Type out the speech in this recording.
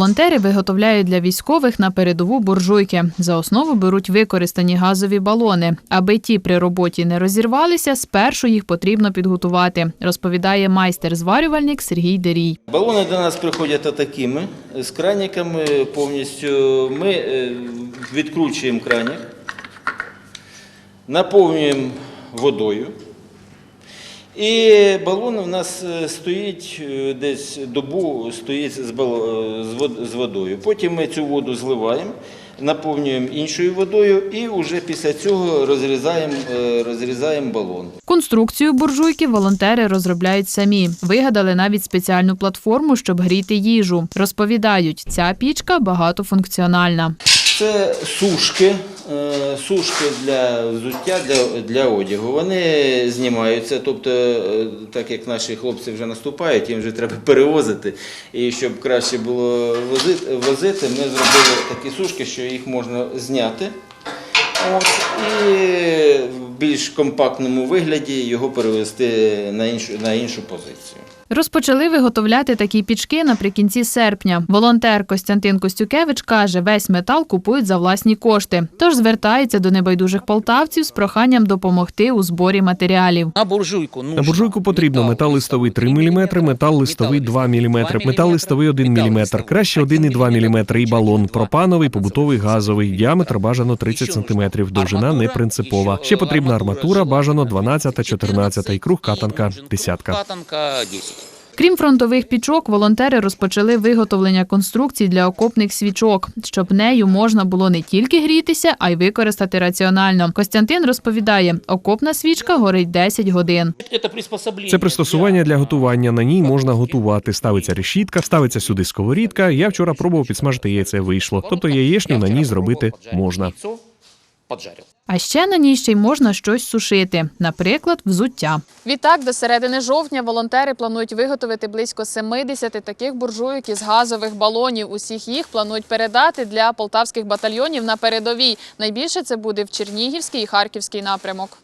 Волонтери виготовляють для військових на передову буржуйки. За основу беруть використані газові балони. Аби ті при роботі не розірвалися, спершу їх потрібно підготувати, розповідає майстер-зварювальник Сергій Дерій. Балони до нас приходять отакими, з краниками повністю. Ми е, відкручуємо краник, наповнюємо водою. І балон у нас е, стоїть е, десь добу стоїть з е, з вод- з водою. Потім ми цю воду зливаємо, наповнюємо іншою водою і вже після цього розрізаємо, розрізаємо балон. Конструкцію буржуйки волонтери розробляють самі. Вигадали навіть спеціальну платформу, щоб гріти їжу. Розповідають, ця пічка багатофункціональна. Це сушки, сушки для взуття, для, для одягу. Вони знімаються, тобто, е, так як наші хлопці вже наступають, їм вже треба перевозити. І щоб краще було возити, ми зробили такі сушки, що їх можна зняти. От, і більш компактному вигляді його перевести на іншу, на іншу позицію. Розпочали виготовляти такі пічки наприкінці серпня. Волонтер Костянтин Костюкевич каже, весь метал купують за власні кошти. Тож звертається до небайдужих полтавців з проханням допомогти у зборі матеріалів. На буржуйку На буржуйку потрібно метал листовий 3 мм, метал листовий 2 мм, метал листовий 1 мм, краще 1,2 мм і балон, пропановий, побутовий, газовий, діаметр бажано 30 см, довжина не принципова. Ще потрібна арматура, бажано 12-14 і круг катанка 10. Катанка 10. Крім фронтових пічок, волонтери розпочали виготовлення конструкцій для окопних свічок, щоб нею можна було не тільки грітися, а й використати раціонально. Костянтин розповідає, окопна свічка горить 10 годин. Це пристосування для готування. На ній можна готувати. Ставиться решітка, ставиться сюди сковорідка. Я вчора пробував підсмажити яйце, вийшло. Тобто яєчню на ній зробити можна. Поджарил. А ще на ній ще й можна щось сушити, наприклад, взуття. Відтак, до середини жовтня волонтери планують виготовити близько 70 таких буржуйок із газових балонів. Усіх їх планують передати для полтавських батальйонів на передовій. Найбільше це буде в Чернігівській і Харківській напрямок.